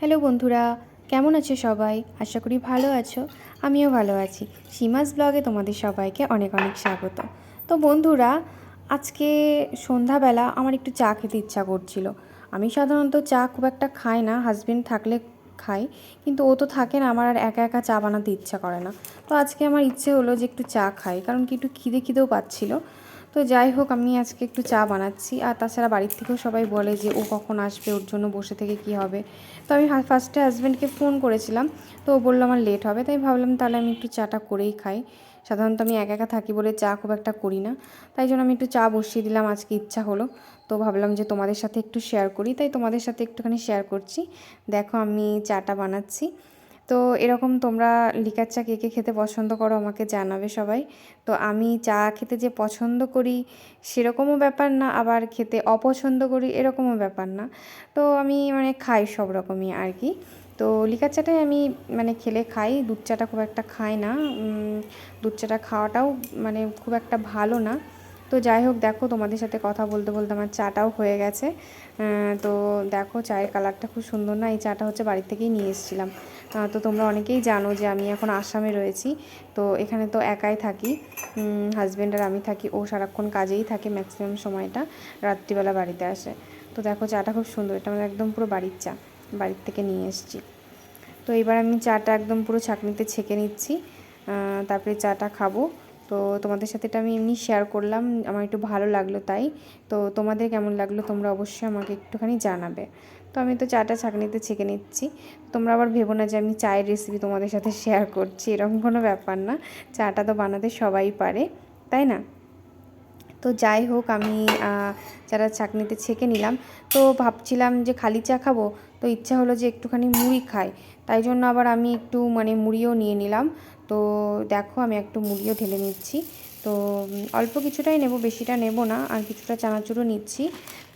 Hello বন্ধুরা, কেমন আছো সবাই? আশা করি ভালো আছো। আমিও ভালো আছি। সীমাস ব্লগে তোমাদের সবাইকে অনেক অনেক স্বাগত। তো বন্ধুরা, আজকে সন্ধ্যাবেলা আমার একটু চা খেতে ইচ্ছা করছিল। আমি সাধারণত চা খুব একটা খাই না হাজবেন্ড থাকলে খাই, কিন্তু ও তো থাকে না, আমার আর একা একা চা বানাতে ইচ্ছা করে না। তো আজকে আমার ইচ্ছে হলো যে একটু চা খাই, কারণ কি একটু খিদে খিদেও পাচ্ছিল। তো যাই হোক, আমি আজকে একটু চা বানাচ্ছি। আর তাছাড়া বাড়ির থেকেও সবাই বলে যে, ও কখন আসবে, ওর জন্য বসে থেকে কি হবে? তো আমি ফার্স্টে হাজব্যান্ডকে ফোন করেছিলাম। তো ও বলল, আমার লেট হবে। তাই ভাবলাম, তাহলে আমি একটু চাটা করেই খাই। সাধারণত আমি একা একা থাকি বলে চা খুব একটা করি না। তাই জন্য আমি একটু চা বসিয়ে দিলাম, আজকে ইচ্ছা হলো। তো ভাবলাম যে, তোমাদের সাথে একটু শেয়ার করি। তাই তোমাদের সাথে একটুখানি শেয়ার করছি। দেখো, আমি চাটা বানাচ্ছি। তো এরকম তোমরা লিকার চা কে কে খেতে পছন্দ করো আমাকে জানাবে সবাই। তো আমি চা খেতে যে পছন্দ করি সেরকমও ব্যাপার না, আবার খেতে অপছন্দ করি এরকমও ব্যাপার না। তো আমি মানে খাই সব রকমই আর কি। তো লিকার চাটাই আমি মানে খেলে খাই, দুধ চাটা খুব একটা খাই না। দুধ চাটা খাওয়াটাও মানে খুব একটা ভালো না। তো যাই হোক, দেখো তোমাদের সাথে কথা বলতে বলতে আমার চাটাও হয়ে গেছে। তো দেখো চায়ের কালারটা খুব সুন্দর না, এই চাটা হচ্ছে বাড়ির থেকেই নিয়ে এসেছিলাম। তো তোমরা অনেকেই জানো যে আমি এখন আসামে রয়েছি, তো এখানে তো একাই থাকি হাজব্যান্ড আর আমি থাকি, ও সারাক্ষণ কাজেই থাকে ম্যাক্সিমাম সময়টা রাত্রিবেলা বাড়িতে আসে। তো দেখো চাটা খুব সুন্দর, এটা আমার একদম পুরো বাড়ির চা, বাড়ির থেকে নিয়ে এসেছি। তো এবার আমি চাটা একদম পুরো ছাঁকনিতে ছেঁকে নিচ্ছি তারপরে চাটা খাব। তো তোমাদের সাথে এটা আমি এমনি শেয়ার করলাম, আমার একটু ভালো লাগল তাই। তো তোমাদের কেমন লাগল তোমরা অবশ্যই আমাকে একটুখানি জানাবে। তো আমি তো চাটা ছাঁকনিতে ছেঁকে নিচ্ছি। তোমরা আবার ভেবো না যে আমি চায়ের রেসিপি তোমাদের সাথে শেয়ার করছি, এরকম কোনো ব্যাপার না। চাটা তো বানাতে সবাই পারে, তাই না? তো যাই হোক, আমি চাটা চাকনিতে ছেঁকে নিলাম, তো ভাবছিলাম যে খালি চা খাব তো ইচ্ছা হলো যে একটুখানি মুড়ি খাই। তাই জন্য আবার আমি একটু মানে মুড়িও নিয়ে নিলাম। তো দেখো আমি একটু মুড়িও ঢেলে নিচ্ছি। তো অল্প কিছুটাই নেব, বেশিটা নেব না। আর কিছুটা চানাচুরও নিচ্ছি।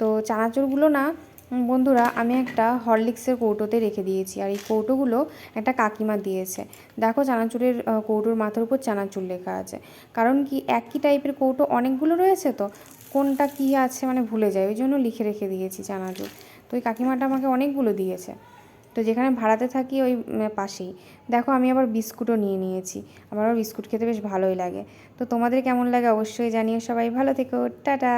তো চানাচুরগুলো না বন্ধুরা, আমি একটা হরলিক্সের কৌটোতে রেখে দিয়েছি আর এই কৌটোগুলো একটা কাকিমা দিয়েছে। দেখো চানাচুরের কৌটোর মাথার উপর চানাচুর লেখা আছে। কারণ কি একই টাইপের কৌটো অনেকগুলো রয়েছে তো? কোনটা কী আছে মানে ভুলে যায়, ওই জন্য লিখে রেখে দিয়েছি চানাচুর। তো ওই কাকিমাটা আমাকে অনেকগুলো দিয়েছে। তো যেখানে ভাড়াতে থাকি ওই পাশেই। দেখো আমি আবার বিস্কুটও নিয়ে নিয়েছি। আমার আবার বিস্কুট খেতে বেশ ভালোই লাগে। তো তোমাদের কেমন লাগে অবশ্যই জানিও সবাই। ভালো থেকো। টাটা!